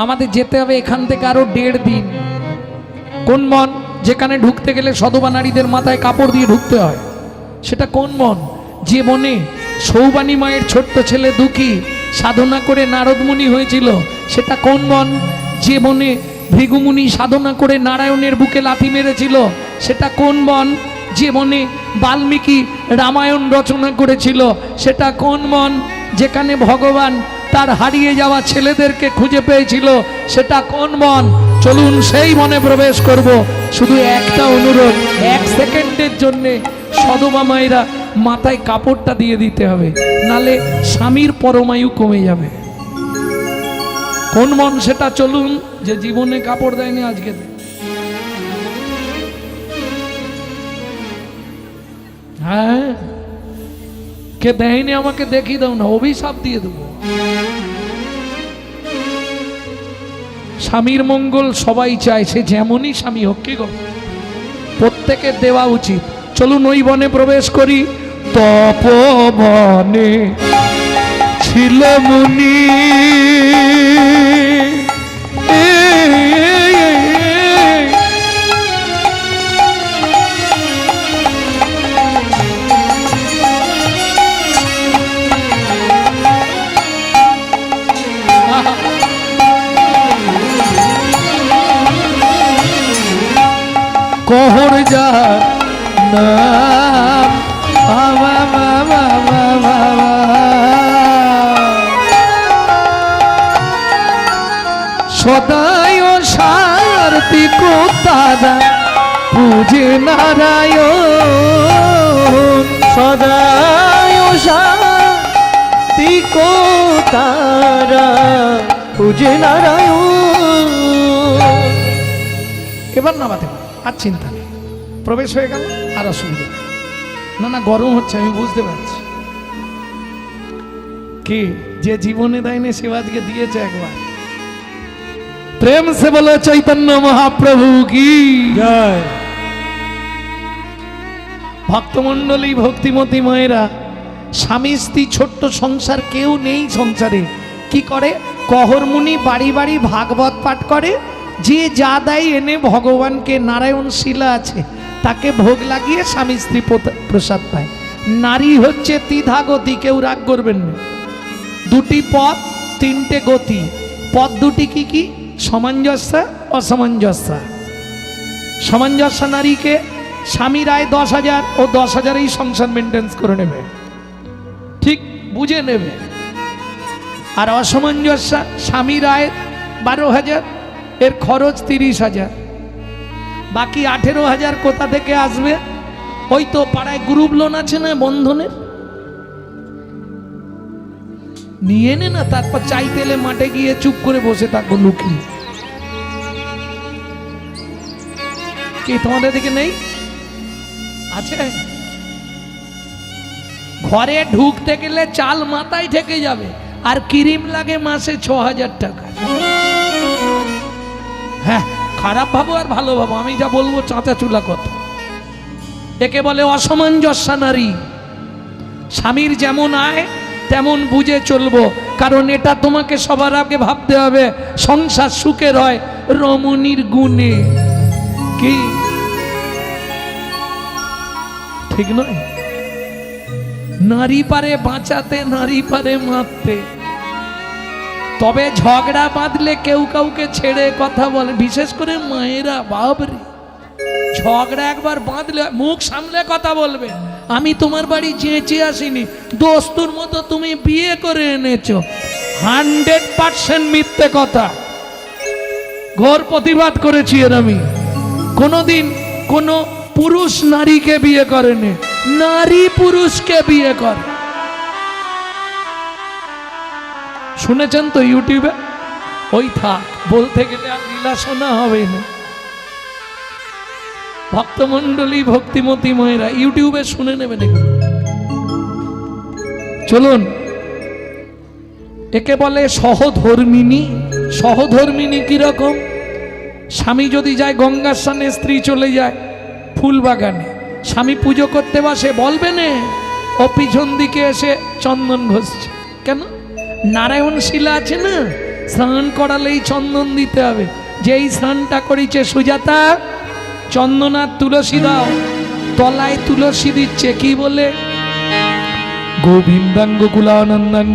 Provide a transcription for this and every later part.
আমাদের যেতে হবে এখান থেকে আরও দেড় দিন। কোন মন? যেখানে ঢুকতে গেলে সধবা নারীদের মাথায় কাপড় দিয়ে ঢুকতে হয়। সেটা কোন মন? যে মনে সৌবানী মায়ের ছোট্ট ছেলে দুঃখী সাধনা করে নারদমুনি হয়েছিল, সেটা কোন মন? যে মনে ভৃগুমুনি সাধনা করে নারায়ণের বুকে লাথি মেরেছিল, সেটা কোন মন? যে মনে বাল্মীকি রামায়ণ রচনা করেছিল, সেটা কোন মন? যেখানে ভগবান তার হারিয়ে যাওয়া ছেলেদেরকে খুঁজে পেয়েছিল, সেটা কোন মন? চলুন সেই মনে প্রবেশ করব। শুধু একটা অনুরোধ, এক সেকেন্ডের জন্যে সদমা মায়েরা মাথায় কাপড়টা দিয়ে দিতে হবে, নালে স্বামীর পরমায়ু কমে যাবে। কোন মন সেটা চলুন, যে জীবনে কাপড় দেয়নি আজকে। হ্যাঁ? কে দেয়নি আমাকে দেখিয়ে দাও না, অভিশাপ দিয়ে দেবো। স্বামীর মঙ্গল সবাই চায়, সে যেমনই স্বামী হোক কি গো? প্রত্যেকের দেওয়া উচিত। চলুন ওই বনে প্রবেশ করি। তপবনে ছিল মুনি কহর যা নাম আমা মা মা মা মা মা। সদাই ও সারতি তারা পূজে নারায়ণ। সদায় শান্তি কো তারা পূজে নারায়ণ। এবার নামাতে আর চিন্তা প্রবেশ হয়ে গেল আর অসুবিধা না না গরম হচ্ছে আমি বুঝতে পারছি। কি যে জীবনে দেয়নি সে আজকে দিয়েছে একবার? প্রেম সে বলে চৈতন্য মহাপ্রভু কি? জয়। ভক্তমণ্ডলী ভক্তিমতী মায়েরা স্বামী স্ত্রী ছোট্ট সংসার কেউ নেই সংসারে। কি করে? কহরমুনি বাড়ি বাড়ি ভাগবত পাঠ করে যে যা দেয় এনে ভগবানকে নারায়ণ শিলা আছে। তাকে ভোগ লাগিয়ে স্বামী স্ত্রী প্রসাদ পায়। নারী হচ্ছে তিধা গতি, কেউ রাগ করবেন না। দুটি পথ, তিনটে গতি। পথ দুটি কি কি? সামঞ্জস্য, অসামঞ্জস্য। সামঞ্জস্য নারীকে স্বামী রায় দশ হাজার ও দশ হাজারেই সংসার মেনটেন্স করে নেবে। ঠিক বুঝে নেবে। আর অসামঞ্জস্য, স্বামী রায় বারো হাজার, এর খরচ তিরিশ হাজার। বাকি আঠেরো হাজার কোথা থেকে আসবে? ওই তো পাড়ায় গ্রুপ লোন আছে না বন্ধনের? নিয়ে নে না, তারপর চাইতে এলে মাঠে গিয়ে চুপ করে বসে থাকব লুকিয়ে। কি তোমাদের দিকে নেই? আছে? ঘরে ঢুকতে গেলে চাল মাথায় থেকে যাবে, আর ক্রিম লাগে মাসে ছ হাজার টাকা। খারাপ ভাবো আর ভালো ভাবো, আমি যা বলব চাঁচা চুলা কথা। একে বলে অসামঞ্জস্য নারী। স্বামীর যেমন আয়, তেমন বুঝে চলবো। কারণ এটা তোমাকে সবার আগে ভাবতে হবে, সংসার সুখের হয় রমণীর গুণে। কি? ঠিক নয়? নারী পারে বাঁচাতে, নারী পারে মারতে। তবে ঝগড়া বাঁধলে কেউ কাউকে ছেড়ে কথা বলে, বিশেষ করে মায়েরা বাবরে ঝগড়া একবার বাঁধলে মুখ সামলে কথা বলবে, আমি তোমার বাড়ি চেঁচে আসিনি, দোস্তুর মতো তুমি বিয়ে করে এনেছো। হান্ড্রেড পার্সেন্ট মিথ্যে কথা। ঘোর প্রতিবাদ করেছি এর আমি। কোনোদিন কোনো পুরুষ নারীকে বিয়ে করেনি, নারী পুরুষকে বিয়ে করে। শুনেছেন তো ইউটিউবে? ওই থাক, বলতে গেলে আর লীলা শোনা হবে না। ভক্তমণ্ডলী ভক্তিমতী মায়েরা ইউটিউবে শুনে নেবেন। চলুন, একে বলে সহধর্মিনী। সহধর্মিনী কীরকম? স্বামী যদি যায় গঙ্গার স্নানে, স্ত্রী চলে যায় ফুল বাগানে। স্বামী পুজো করতে বসে, বলবে না, ও পিছন দিকে এসে চন্দন ঘষছে। কেন? নারায়ণ শিলা আছে না? স্নান করালেই চন্দন দিতে হবে। যেই স্নানটা করেছে সুজাতা, চন্দনার তুলসী দাও, তলায় তুলসী দিচ্ছে, কি বলে?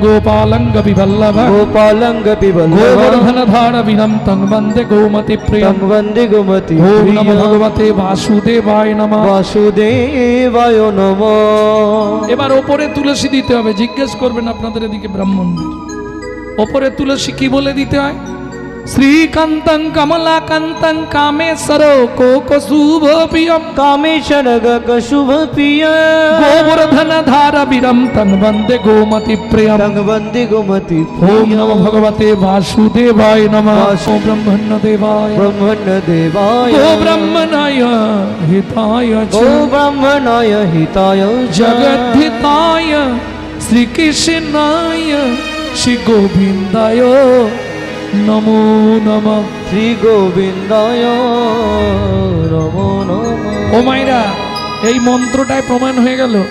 গোপালঙ্গ বিবল্লভ গোবর্ধন ধার বিনম তং বন্দে গোমতি প্রিয়ম তং বন্দে গোমতি ওম নম প্রিয়া। ভগবতে বাসুদেবায় নমঃ বাসুদেবায় নম এবার ওপরে তুলসী দিতে হবে। জিজ্ঞেস করবেন আপনাদের এদিকে ব্রাহ্মণদের। ওপরে তুলসী কি বলে দিতে হয়? श्रीकंतं कमलाकंतं कामेश्वरो प्रिय कामेश्वर गशुभ प्रिय गोवर्धन धार विरम तन वंदे गोमति ॐ नमो भगवते वासुदेवाय नमः। देवाय ब्रह्मण्यदेवाय ब्रह्मण्यदेवाय। गो ब्रह्मणाय हिताय गो ब्रह्मणाय हिताय जगद्धिताय श्रीकृष्णाय श्रीगोविन्दाय নমো নম শ্রী গোবিন্দায় নম নম। ও মাইরা এই মন্ত্রটায় প্রমাণ হয়ে গেল।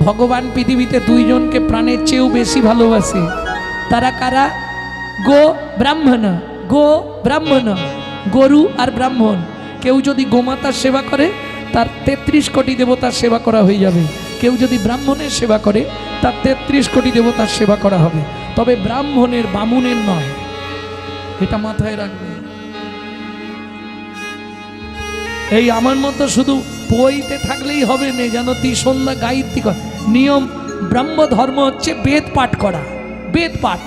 ভগবান পৃথিবীতে দুইজনকে প্রাণের চেয়েও বেশি ভালোবাসে। তারা কারা? গো ব্রাহ্মণ গো ব্রাহ্মণ, গরু আর ব্রাহ্মণ। কেউ যদি গোমাতার সেবা করে, তার তেত্রিশ কোটি দেবতার সেবা করা হয়ে যাবে। কেউ যদি ব্রাহ্মণের সেবা করে, তার তেত্রিশ কোটি দেবতার সেবা করা হবে। তবে ব্রাহ্মণের বামুনের নয়। এটা মাথায় রাখবে। এই আমার মতো শুধু বইতে থাকলেই হবে না, যেন তুই সন্ধ্যা গায়ত্রী নিয়ম, ব্রাহ্ম ধর্ম হচ্ছে বেদ পাঠ করা, বেদ পাঠ।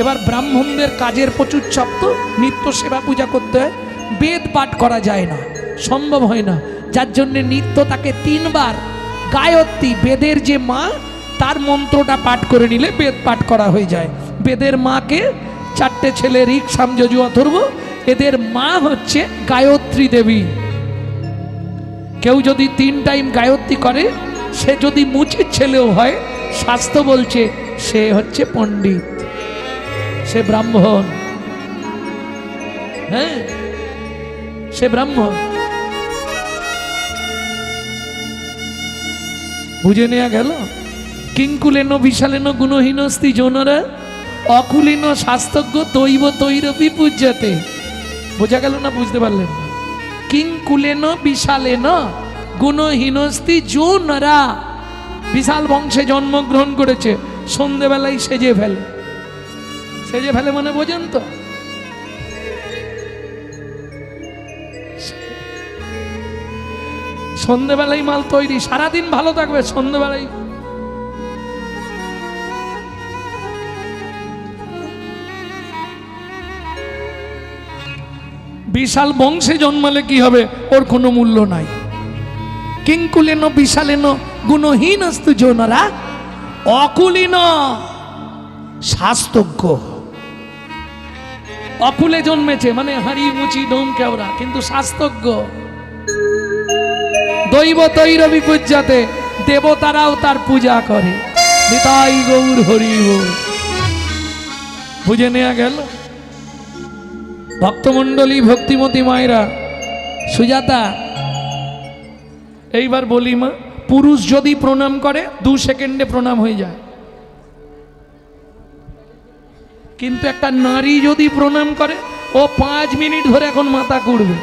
এবার ব্রাহ্মণদের কাজের প্রচুর চাপ তো, নিত্য সেবা পূজা করতে হয়, বেদ পাঠ করা যায় না, সম্ভব হয় না। যার জন্যে নিত্য তাকে তিনবার গায়ত্রী, বেদের যে মা, তার মন্ত্রটা পাঠ করে নিলে বেদ পাঠ করা হয়ে যায়। বেদের মাকে চারটে ছেলে ঋক সামযজু অথর্ব, এদের মা হচ্ছে গায়ত্রী দেবী। কেউ যদি তিন টাইম গায়ত্রী করে, সে যদি মুচির ছেলেও হয়, শাস্ত্র বলছে সে হচ্ছে পণ্ডিত। সে ব্রাহ্মণ। হ্যাঁ সে ব্রাহ্মণ। বুঝে নেওয়া গেল? কিঙ্কুলেন, বিশালেন, গুণহীনস্তি যৌনরা অকুলীন শাস্তজ্ঞ তৈব তৈরপি পূজ্যতে। বোঝা গেল না বুঝতে পারলেন? না? কিংকুলেন বিশালেন, গুণহীনস্তি যৌনরা বিশাল বংশে জন্মগ্রহণ করেছে, সন্ধেবেলায় সেজে ফেলে। সেজে ফেলে মানে বোঝেন তো? সন্ধেবেলায় মাল তৈরি, সারাদিন ভালো থাকবে সন্ধেবেলায়। বিশাল বংশে জন্মালে কি হবে? ওর কোনো মূল্য নাই। কিঙ্কুলেন, বিশালেন, গুণহীন অস্তু জোনরা অকুলীন শাস্তজ্ঞ অকুলে জন্মেছে মানে হাড়ি, মুচি ডোম কেওড়া, কিন্তু শাস্তজ্ঞ দৈব তৈর বিপূজ্যাতে দেবতারাও তার পূজা করে। নিতাই গৌর হরি বুঝে নেওয়া গেল? ভক্তমণ্ডলী, ভক্তিমতী মায়েরা, সুজাতা, এইবার বলি মা, পুরুষ যদি প্রণাম করে, দু সেকেন্ডে প্রণাম হয়ে যায়। কিন্তু একটা নারী যদি প্রণাম করে, ও পাঁচ মিনিট ধরে এখন মাথা কুড়বে।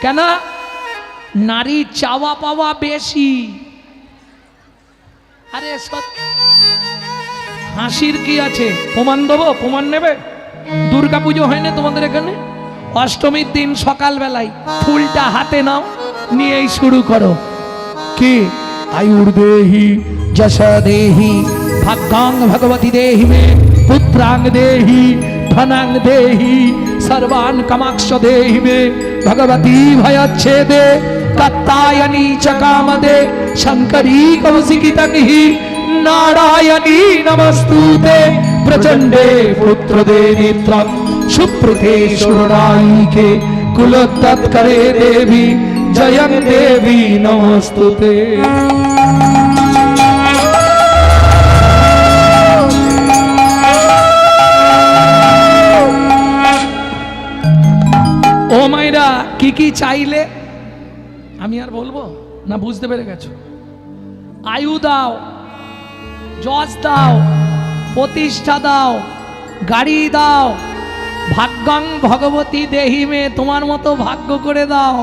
কেন? নারী চাওয়া পাওয়া বেশি। আরে হাসির কি আছে? প্রমাণ দেবো? প্রমাণ নেবে? দুর্গা পুজো হয় না তোমাদের এখানে? অষ্টমীর দিন সকালবেলায় ফুলটা হাতে নাও, নিয়েই শুরু করো। কি? আয়ুর দেহি যশ দেহি ভাগ্যাং ভগবতী দেহি মে, পুত্রাং দেহি, ধনাং দেহি, সর্বান কামাক্ষ দেহি মে, ভগবতী ভয়চ্ছেদে, কাত্তায়নী চ কামদে, শঙ্করী কৌশিকি তকহি নারায়ণী নমস্তুতে। প্রচণ্ডে পুত্রদে নেত্রম সুপ্রতে সুরনায়িকে কুলোত্তৎকরে দেবী, জয়ং দেবী নমস্তুতে। ও মাইরা কি কি চাইলে? আমি আর বলব? না, বুঝতে পেরে গেছো? আয়ু দাও, যশ দাও প্রতিষ্ঠা দাও, গাড়ি দাও, ভাগ্যং ভগবতী দেহিমে তোমার মতো ভাগ্য করে দাও।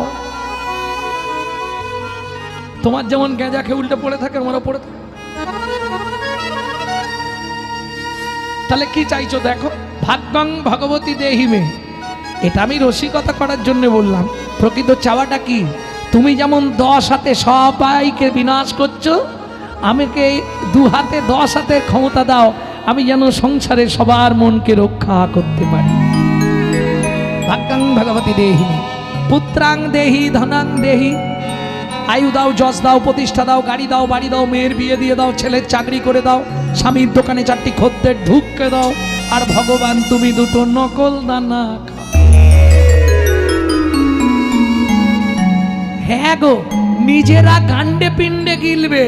তোমার যেমন গেঁজা খেয়ে উল্টে পড়ে থাকে, আমারও পড়ে থাকে। তাহলে কি চাইছো দেখো? ভাগ্যং ভগবতী দেহিমে এটা আমি রসিকতা করার জন্য বললাম। প্রকৃত চাওয়াটা কি? তুমি যেমন দশ হাতে সবাইকে বিনাশ করছ, আমাকে দু হাতে দশ হাতের ক্ষমতা দাও আমি যেন সংসারে সবার মনকে রক্ষা করতে পারি। ভাগ্যাং ভগবতী দেহি, পুত্রাং দেহি, ধনাং দেহি। আয়ু দাও, যশ দাও, প্রতিষ্ঠা দাও, গাড়ি দাও, বাড়ি দাও, মেয়ের বিয়ে দিয়ে দাও, ছেলের চাকরি করে দাও, স্বামীর দোকানে চারটি খদ্দের ঢুককে দাও, আর ভগবান তুমি দুটো নকল দানা হ্যাঁ গো, নিজেরা গান্ডে পিণ্ডে গিলবে,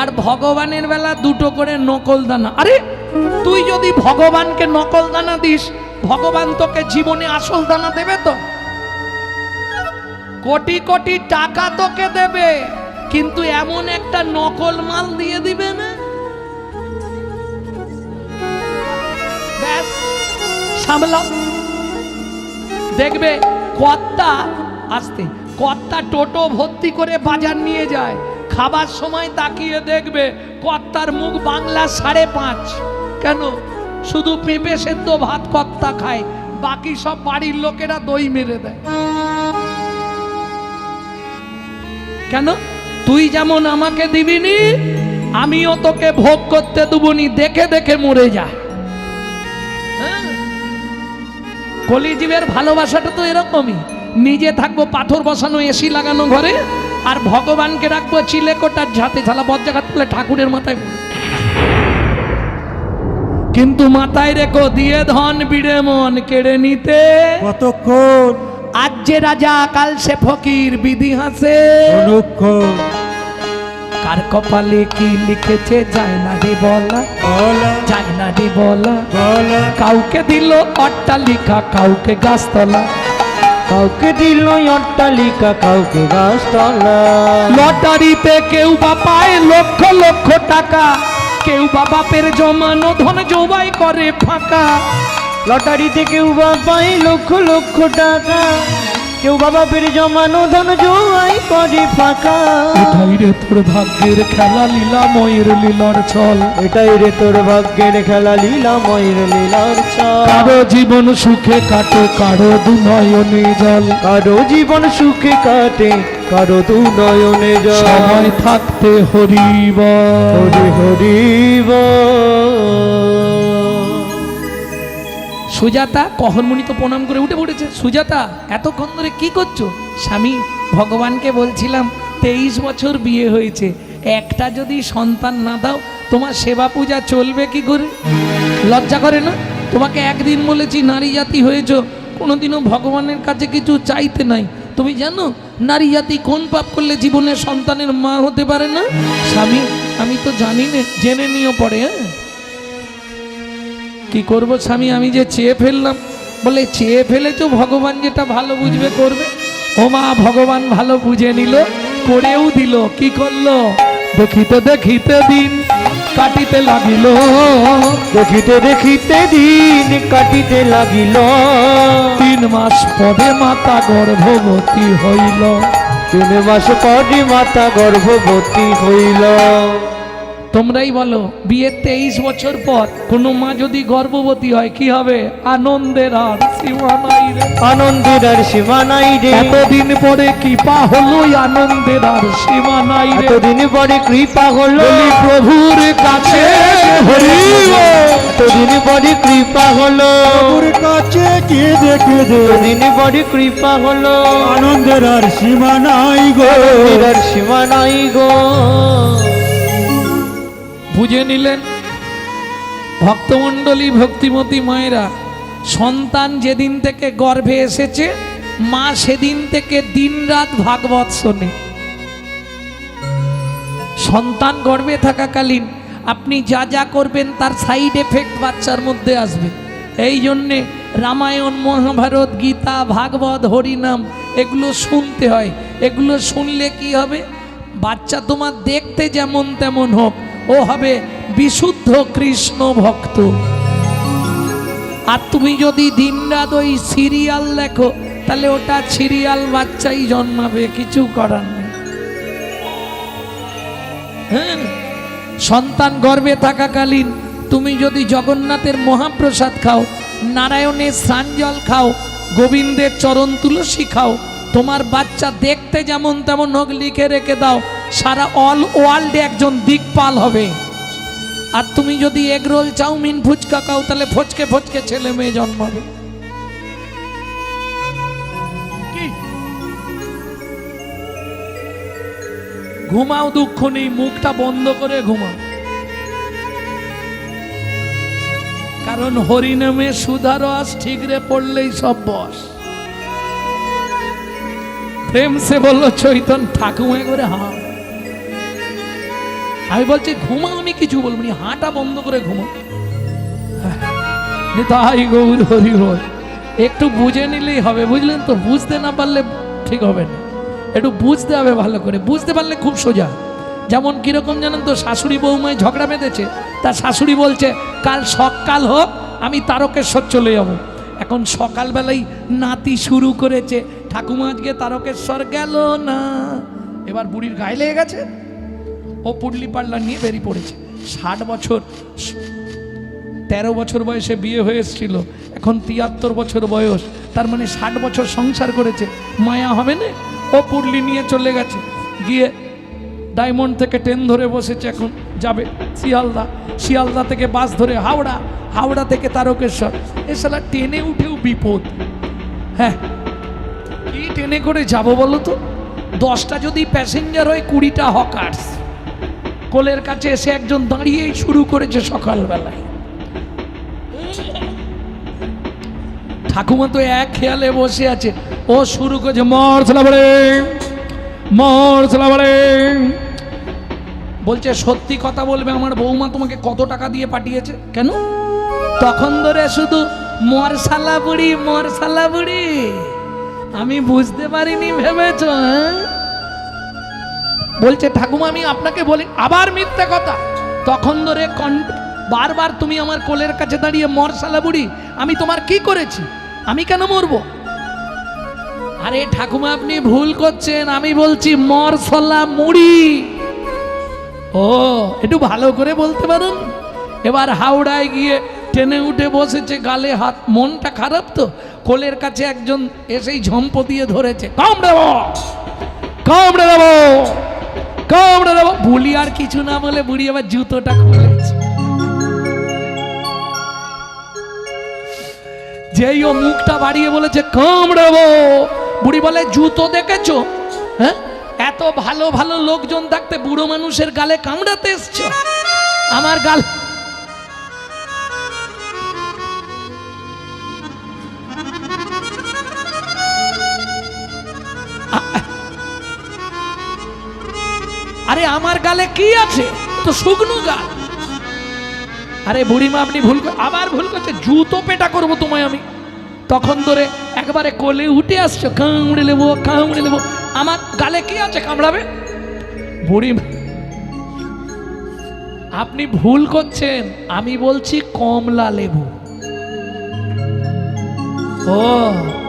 আর ভগবানের বেলা দুটো করে নকল দানা। আরে তুই যদি ভগবানকে নকল দানা দিস, ভগবান তোকে জীবনে আসল দানা দেবে তো? কোটি কোটি টাকা তোকে দেবে, কিন্তু এমন একটা নকল মাল দিয়ে দিবে না? ব্যাস দেখবে কর্তা, আসতে, কর্তা টোটো ভর্তি করে বাজার নিয়ে যায়। খাবার সময় তাকিয়ে দেখবে কর্তার মুখ বাংলা সাড়ে পাঁচ। কেন? শুধু পেঁপে সেদ্ধ, ভাত কর্তা খায়, বাকি সব বাড়ির লোকেরা দই মেরে দেয়। কেন? তুই যেমন আমাকে দিবিনি, আমিও তোকে ভোগ করতে দেবনি, দেখে দেখে মরে যা। হ্যাঁ? কলিজীবের ভালোবাসাটা তো এরকমই। নিজে থাকব, পাথর বসানো, এসি লাগানো ঘরে, আর ভগবানকে রাখব, চিলেকোটার ঝাঁতে ছালা বজ্জাঘাত ঠাকুরের মাথায় কিন্তু মাথায় রেখো দিয়ে ধন বিড়ে মন কেড়ে নিতে। কতক্ষণ? আজ যে রাজা কাল সে ফকির বিধি হাসে। কার কপালে কি লিখেছে যায় না রে বলা। বলা। যায় না রে বলা। বলা। কাউকে দিল অট্টালিকা কাউকে গাছতলা। কাউকে দিল অট্টালিকা কাউকে গাছতলা। লটারিতে কেউ বা পায় লক্ষ লক্ষ টাকা। কেউ বা বাপের জমানো ধন জবাই করে ফাঁকা। লটারিতে কেউ বা পায় লক্ষ লক্ষ টাকা। কেউ বাবা পেরে জমানো ধন জোয়াই করে ফাঁকা। এটাই রে তোর ভাগ্যের খেলা লীলা ময়ের লীলার ছল। এটাই রে তোর ভাগ্যের খেলা লীলা ময়ের লীলার ছাপ কারও জীবন সুখে কাটে কারও দুনয়নে জল। কারও জীবন সুখে কাটে কারও দু নয়নে সময় থাকতে হরিব। হরি হরিব। সুজাতা কহনমণি তো প্রণাম করে উঠে পড়েছে? সুজাতা এতক্ষণ ধরে কি করছ? স্বামী ভগবানকে বলছিলাম তেইশ বছর বিয়ে হয়েছে। একটা যদি সন্তান না দাও তোমার সেবা পূজা চলবে কি করে? লজ্জা করে না? তোমাকে একদিন বলেছি নারী জাতি হয়েছ কোনোদিনও ভগবানের কাছে কিছু চাইতে নাই। তুমি জানো, নারী জাতি কোন পাপ করলে জীবনে সন্তানের মা হতে পারে না? স্বামী, আমি তো জানি না, জেনে নিও পড়ে হ্যাঁ? কি করব স্বামী, আমি যে চেয়ে ফেললাম, বলে চেয়ে ফেলেছো ভগবান যেটা ভালো বুঝবে করবে। ও মা, ভগবান ভালো বুঝে নিল, করেও দিল, কি করল? দেখিতে দেখিতে দিন কাটিতে লাগিল। দেখিতে দেখিতে দিন কাটিতে লাগিল। তিন মাস পরে মাতা গর্ভবতী হইল। তিন মাস পরে মাতা গর্ভবতী হইল। তোমরাই বলো বিয়ের তেইশ বছর পর কোনো মা যদি গর্ভবতী হয় কি হবে? আনন্দের আর সীমা নাই রে। আনন্দের আর সীমা নাই রে। এতদিন পরে কৃপা হলো আনন্দের আর সীমা নাই রে। এতদিন পরে কৃপা হলো। প্রভুর কাছে হরিব এতদিন পরে কৃপা হলো। প্রভুর কাছে কে দেখে দে। এতদিন পরে কৃপা হলো। আনন্দের আর সীমা নাই গো। আনন্দের আর সীমা নাই গো। বুঝে নিলেন। ভক্তমণ্ডলী, ভক্তিমতী মায়েরা, সন্তান যেদিন থেকে গর্ভে এসেছে, মা সেদিন থেকে দিনরাত ভাগবত শোনে। সন্তান গর্ভে থাকাকালীন আপনি যা যা করবেন, তার সাইড এফেক্ট বাচ্চার মধ্যে আসবে। এই জন্যে রামায়ণ, মহাভারত, গীতা, ভাগবত, হরিনাম, এগুলো শুনতে হয়। এগুলো শুনলে কি হবে? বাচ্চা তোমার দেখতে যেমন তেমন হোক ও হবে বিশুদ্ধ কৃষ্ণ ভক্ত। আর তুমি যদি দিনরাত ওই সিরিয়াল দেখো, তাহলে ওটা সিরিয়াল বাচ্চাই জন্মাবে, কিছু করার নেই। হ্যাঁ সন্তান গর্বে থাকাকালীন তুমি যদি জগন্নাথের মহাপ্রসাদ খাও, নারায়ণের স্নান জল খাও, গোবিন্দের চরণ তুলসী খাও, তোমার বাচ্চা দেখতে যেমন তেমন হোক লিখে রেখে দাও সারা অল ওয়ার্ল্ডে একজন দিকপাল হবে। আর তুমি যদি এগরোল চাউমিন ফুচকা খাও তাহলে ফচকে ফচকে ছেলে মেয়ে জন্মাবে? ঘুমাও দুঃখ নেই মুখটা বন্ধ করে ঘুমাও। কারণ হরিনামে সুধার রস ঠিকরে পড়লেই সব বস। প্রেম সে বলল চৈতন ঠাকুমে করে হা আমি বলছি ঘুমাও আমি কিছু বলব না, হাঁটা বন্ধ করে ঘুমাও তাই গৌর হরি হর একটু বুঝে নিলেই হবে, বুঝলেন তো? বুঝতে না পারলে ঠিক হবে না। একটু বুঝতে হবে ভালো করে। বুঝতে পারলে খুব সোজা। যেমন কীরকম জানেন তো, শাশুড়ি বৌমায় ঝগড়া বেঁধেছে তার শাশুড়ি বলছে, কাল সকাল হোক, আমি তারকেশ্বর চলে যাব। এখন সকালবেলায় নাতি শুরু করেছে ঠাকুমা আজকে তারকেশ্বর গেল না। এবার বুড়ির গায়ে লেগে গেছে। ও পুডলি পাল্লা নিয়ে বেরিয়ে পড়েছে। ষাট বছর, তেরো বছর বয়সে বিয়ে হয়ে এসেছিল। এখন তিয়াত্তর বছর বয়স। তার মানে ষাট বছর সংসার করেছে। মায়া হবে না? ও পুডলি নিয়ে চলে গেছে। গিয়ে ডায়মন্ড থেকে ট্রেন ধরে বসেছে এখন। যাবে শিয়ালদা। শিয়ালদা থেকে বাস ধরে হাওড়া। হাওড়া থেকে তারকেশ্বর। এছাড়া ট্রেনে উঠেও বিপদ। হ্যাঁ। কি ট্রেনে করে যাব বলো তো? দশটা যদি প্যাসেঞ্জার হয়, কুড়িটা হকার্স। কোলের কাছে এসে একজন দাঁড়িয়েই শুরু করেছে সকালবেলায়। ঠাকুমা তো এক খেয়ালে বসে আছে। ও শুরু করেছে, মর ছেলাবারে মর ছেলাবারে বলছে, সত্যি কথা বলবে আমার বৌমা তোমাকে কত টাকা দিয়ে পাঠিয়েছে? কেন? তখন ধরে শুধু মরসালা বুড়ি মরসালা বুড়ি আমি বুঝতে পারিনি, ভেবেছ হ্যাঁ? বলছে, ঠাকুমা, আমি আপনাকে বলি, আবার মিথ্যা কথা। তখন ধরে বারবার তুমি আমার কোলের কাছে দাঁড়িয়ে মরসালা বুড়ি, আমি তোমার কি করেছি? আমি কেন মরবো? আরে ঠাকুমা, আপনি ভুল করছেন, আমি বলছি মরসলা মুড়ি। ও, একটু ভালো করে বলতে পারেন। এবার হাওড়ায় গিয়ে ট্রেনে উঠে বসেছে, গালে হাত, মনটা খারাপ তো। কোলের কাছে একজন এসেই ঝম্প দিয়ে ধরেছে, কামড়ে দেবো, কামড়ে কামড়ে দেবো বুলি আর কিছু না বলে বুড়ি আবার জুতোটা খুলেছে। যেই ও মুখটা বাড়িয়ে বলেছে কামড়াবো বুড়ি বলে, জুতো দেখেছ? হ্যাঁ? এত ভালো ভালো লোকজন থাকতে বুড়ো মানুষের গালে কামড়াতে এসছো? আমার গাল আরে আমার গালে কি আছে? তো শুকনো গাল আরে বুড়িমা, আপনি ভুল আবার ভুল করছে জুতো পেটা করব তোমায় আমি। তখন ধরে একবারে কোলে উঠে আসছো। কামড়ে নেব কামড়ে নেব। আমার গালে কি আছে? কামড়াবে? বুড়িমা, আপনি ভুল করছেন। আমি বলছি কমলা লেবু। ও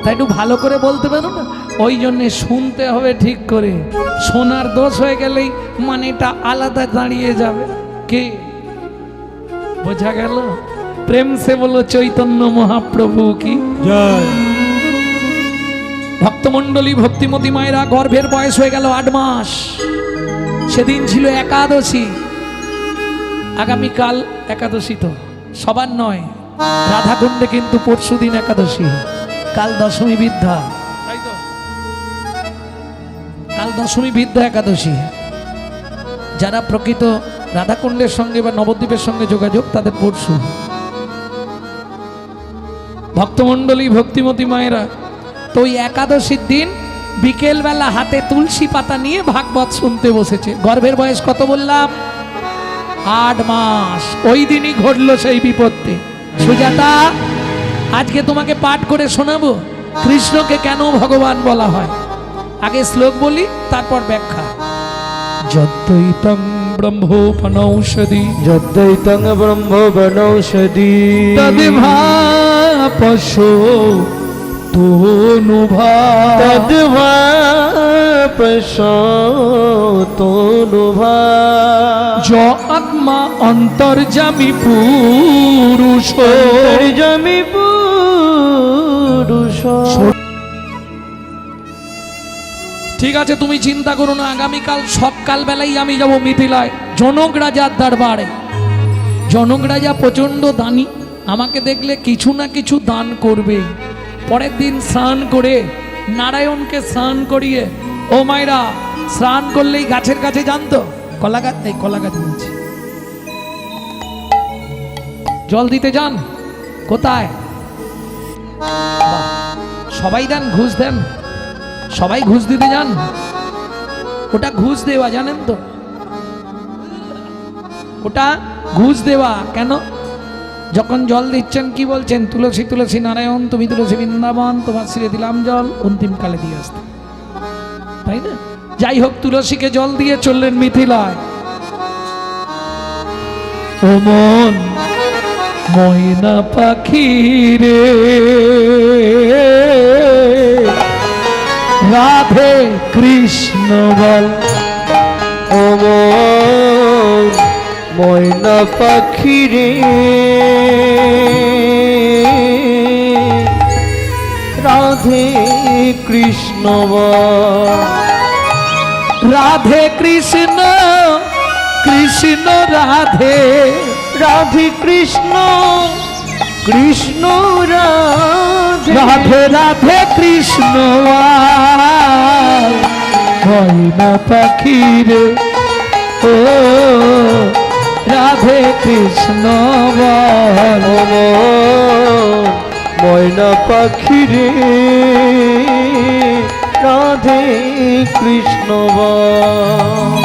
তাই একটু ভালো করে বলতে পারো না? ওই জন্যে শুনতে হবে ঠিক করে। শোনার দোষ হয়ে গেলেই মানেটা আলাদা দাঁড়িয়ে যাবে। কে? বোঝা গেল? প্রেম সে বলো চৈতন্য মহাপ্রভু কি? জয়। ভক্তমণ্ডলী ভক্তিমতী মায়েরা গর্ভের বয়স হয়ে গেল আট মাস। সেদিন ছিল একাদশী। আগামীকাল একাদশী তো সবার নয়। রাধাকুণ্ডে কিন্তু পরশু দিন একাদশী। কাল দশমী বিদ্যা। কাল দশমী বিদ্যা একাদশী। যারা প্রকৃত রাধাকুণ্ডের সঙ্গে বা নবদ্বীপের সঙ্গে যোগাযোগ, তাদের পরশু। ভক্তমণ্ডলী, ভক্তিমতী মায়েরা, তো ওই একাদশীর দিন বিকেলবেলা হাতে তুলসী পাতা নিয়ে ভাগবত শুনতে বসেছে। গর্ভের বয়স কত বললাম? আট মাস। ওই দিনই ঘটলো সেই বিপত্তি। সুজাতা, আজকে তোমাকে পাঠ করে শোনাবো। কৃষ্ণকে কেন ভগবান বলা হয়? আগে শ্লোক বলি তারপর ব্যাখ্যা। যদ্বৈতং ব্রহ্মোপনৌষধি। যদ্বৈতং ব্রহ্ম বনৌষধি তদ্ভাব পশো তনুভা। তদ্ভা প্রসতনুভা য আত্মা অন্তর্জামী পুরুষ। জমি পুরুষ। ঠিক আছে, তুমি চিন্তা করো না, আগামীকাল সকাল বেলায় আমি যাব মিথিলায়। জনক রাজার দরবারে। জনক রাজা প্রচণ্ড দানি, আমাকে দেখলে কিছু না কিছু দান করবে। পরের দিন স্নান করে নারায়ণকে স্নান করিয়ে, ও মায়েরা, স্নান করলেই গাছের কাছে জানতো? কলা গাছ এই কলা গাছ বলছি। জল দিতে যান, কোথায়? সবাই দেন, ঘুষ দেন। সবাই ঘুষ দিতে যান। ওটা ঘুষ দেওয়া, জানেন তো? ওটা ঘুষ দেওয়া, কেন? যখন জল দিচ্ছেন, কি বলছেন? তুলসী তুলসী নারায়ণ, তুমি তুলসী বৃন্দাবন, তোমার শ্রী দিলাম জল অন্তিমকালে দিয়ে আসতে। তাই না? যাই হোক, তুলসীকে জল দিয়ে চললেন মিথিলায়। ও মন, ময়না পাখি রে। রাধে কৃষ্ণ বল। ময়না পাখি রে। রাধে কৃষ্ণ রাধে কৃষ্ণ কৃষ্ণ রাধে রাধে কৃষ্ণ কৃষ্ণ রাধে। রাধে রাধে কৃষ্ণ ময়না পাখি রে ও, রাধে কৃষ্ণ ময়না পাখি রে রাধে কৃষ্ণ, বল।